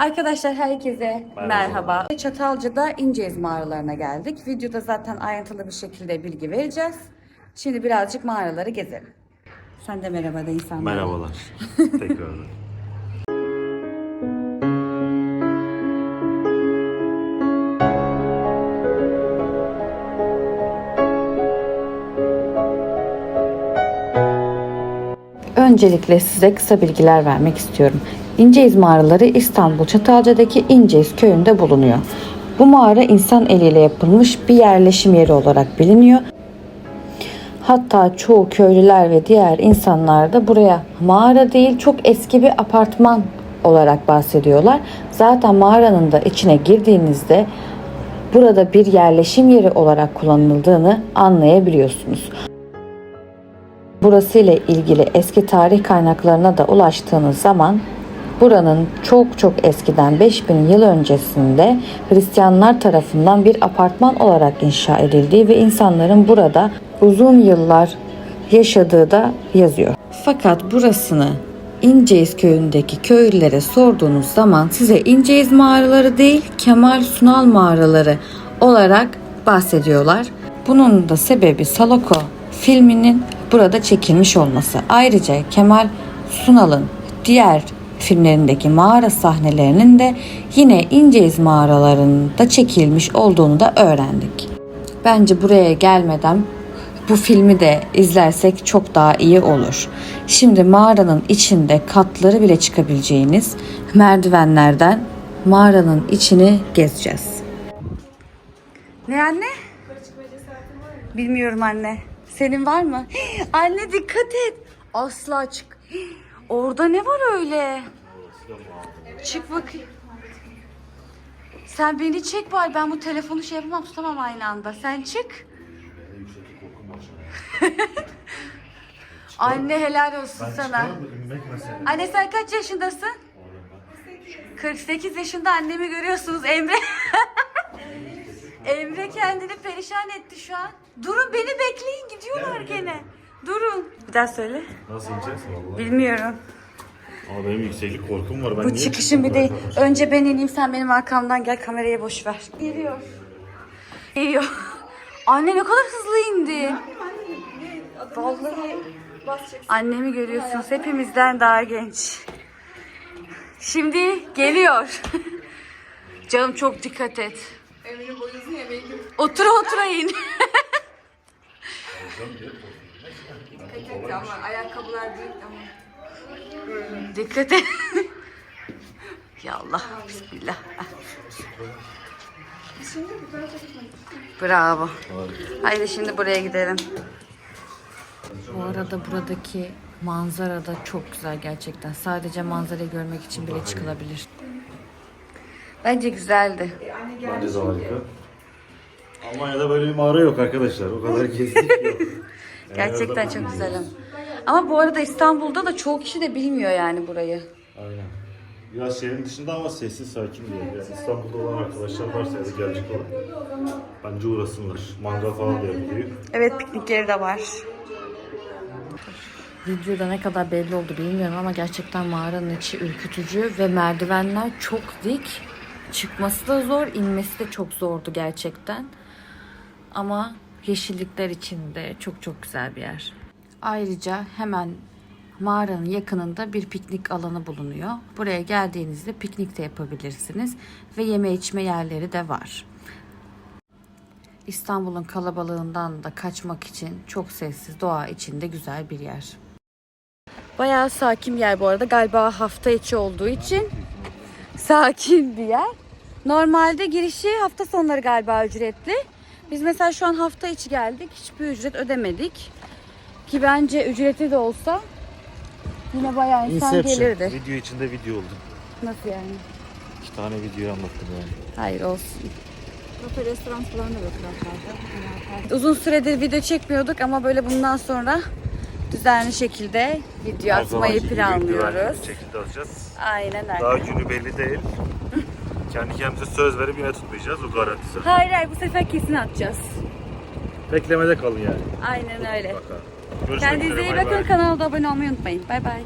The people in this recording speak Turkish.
Arkadaşlar herkese Merhaba. merhaba. Çatalca'da İnceyiz mağaralarına geldik. Videoda zaten ayrıntılı bir şekilde bilgi vereceğiz. Şimdi birazcık mağaraları gezelim. Sen de merhaba de insanlara. Merhabalar. Tekrardan. Öncelikle size kısa bilgiler vermek istiyorum. İnceyiz mağaraları İstanbul Çatalca'daki İnceyiz köyünde bulunuyor. Bu mağara insan eliyle yapılmış bir yerleşim yeri olarak biliniyor. Hatta çoğu köylüler ve diğer insanlar da buraya mağara değil çok eski bir apartman olarak bahsediyorlar. Zaten mağaranın da içine girdiğinizde burada bir yerleşim yeri olarak kullanıldığını anlayabiliyorsunuz. Burası ile ilgili eski tarih kaynaklarına da ulaştığınız zaman buranın çok çok eskiden 5000 yıl öncesinde Hristiyanlar tarafından bir apartman olarak inşa edildiği ve insanların burada uzun yıllar yaşadığı da yazıyor. Fakat burasını İnceyiz köyündeki köylülere sorduğunuz zaman size İnceyiz mağaraları değil Kemal Sunal mağaraları olarak bahsediyorlar. Bunun da sebebi Salako filminin burada çekilmiş olması. Ayrıca Kemal Sunal'ın diğer filmlerindeki mağara sahnelerinin de yine İnceyiz mağaralarında çekilmiş olduğunu da öğrendik. Bence buraya gelmeden bu filmi de izlersek çok daha iyi olur. Şimdi mağaranın içinde katları bile çıkabileceğiniz merdivenlerden mağaranın içini gezeceğiz. Ne anne? Bilmiyorum anne. Senin var mı? Anne dikkat et. Asla çık. Orada ne var öyle? Çık bakayım. Sen beni çek bari. Ben bu telefonu şey yapamam tutamam aynı anda. Sen çık. Anne helal olsun sana. Anne sen kaç yaşındasın? 48 yaşında annemi görüyorsunuz Emre. Emre kendini perişan etti şu an. Durun beni bekleyin gidiyorlar gene. Durun. Bir daha söyle. Nasıl ineceğiz? Vallahi. Bilmiyorum. Ama benim yükseklik korkum var. Ben Bu niye çıkışın bir çıktım arkadaş? Önce ben ineyim sen benim arkamdan gel kameraya boş ver. Geliyor. Geliyor. Anne ne kadar hızlı indi. Vallahi annemi görüyorsunuz hepimizden daha genç. Şimdi geliyor. Canım çok dikkat et. Emre'nin boyu uzun ya belki Otura otura in. dikkat et ama ayakkabılar büyük ama. Dikkat et. ya Allah bismillah. Bravo. Haydi şimdi buraya gidelim. Bu arada buradaki manzara da çok güzel gerçekten. Sadece manzarayı görmek için bile çıkılabilir. Bence güzeldi. Bence de harika. Almanya'da böyle bir mağara yok arkadaşlar. O kadar gezdik yok. Gerçekten çok güzelim. Ama bu arada İstanbul'da da çoğu kişi de bilmiyor yani burayı. Aynen. Biraz şehrin dışında ama sessiz sakin bir yer. Yani İstanbul'da olan arkadaşlar varsa ya da gelecek olan bence uğrasınlar. Mangal falan da yapılıyor. Evet piknik yeri de var. Videoda ne kadar belli oldu bilmiyorum ama gerçekten mağaranın içi ürkütücü ve merdivenler çok dik. Çıkması da zor, inmesi de çok zordu gerçekten. Ama yeşillikler içinde çok çok güzel bir yer. Ayrıca hemen mağaranın yakınında bir piknik alanı bulunuyor. Buraya geldiğinizde piknik de yapabilirsiniz ve yeme içme yerleri de var. İstanbul'un kalabalığından da kaçmak için çok sessiz, doğa içinde güzel bir yer. Bayağı sakin bir yer bu arada. Galiba hafta içi olduğu için sakin bir yer. Normalde girişi hafta sonları galiba ücretli. Biz mesela şu an hafta içi geldik. Hiçbir ücret ödemedik. Ki bence ücretli de olsa yine bayağı insan gelirdi. Video içinde video oldu. Nasıl yani? İki tane videoyu anlattım yani. Hayır olsun. Kafe restoran falan da yok. Uzun süredir video çekmiyorduk ama böyle bundan sonra düzenli şekilde video Her atmayı planlıyoruz. bir şekilde atacağız. Aynen öyle. Daha günü belli değil. Kendi kendimize söz verip yine tutmayacağız. O garantisi. Hayır hayır bu sefer kesin atacağız. Beklemede kalın yani. Aynen öyle. Bakalım. Görüşmek Kendinize üzere, iyi bakın. bay. Kanala da abone olmayı unutmayın. Bay bay.